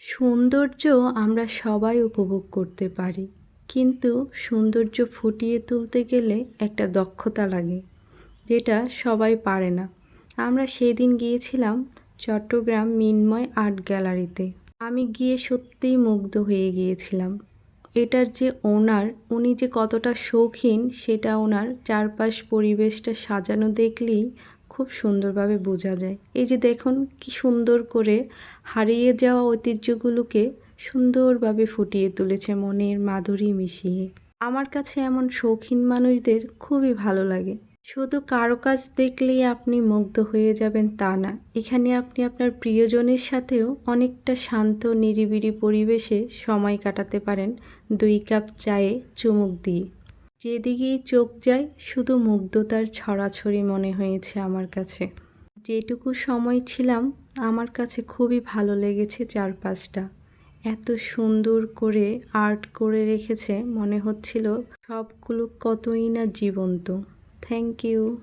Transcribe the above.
সৌন্দর্য আমরা সবাই উপভোগ করতে পারি। কিন্তু সৌন্দর্য ফুটিয়ে তুলতে গেলে একটা দক্ষতা লাগে, যেটা সবাই পারে না। আমরা সেদিন গিয়েছিলাম চট্টগ্রাম মিনময় আর্ট গ্যালারিতে। আমি গিয়ে সত্যিই মুগ্ধ হয়ে গিয়েছিলাম। এটার যে ওনার, উনি যে কতটা শৌখিন, সেটা ওনার চারপাশ পরিবেশটা সাজানো দেখলেই খুব সুন্দরভাবে বোঝা যায়। এই যে দেখুন, কি সুন্দর করে হারিয়ে যাওয়া ঐতিহ্যগুলোকে সুন্দরভাবে ফুটিয়ে তুলেছে মনের মাধুরী মিশিয়ে। আমার কাছে এমন শৌখিন মানুষদের খুবই ভালো লাগে। শুধু কারও কাজ দেখলেই আপনি মুগ্ধ হয়ে যাবেন তা না, এখানে আপনি আপনার প্রিয়জনের সাথেও অনেকটা শান্ত, নিরিবিলি পরিবেশে সময় কাটাতে পারেন। দুই কাপ চায়ে চুমুক দিয়ে। যেদিকেই চোখ যায়, শুধু মুগ্ধতার ছড়াছড়ি মনে হয়েছে আমার কাছে। যেটুকু সময় ছিলাম, আমার কাছে খুবই ভালো লেগেছে চারপাশটা। এত সুন্দর করে আর্ট করে রেখেছে, মনে হচ্ছিল সবগুলো কতই না জীবন্ত। Thank you.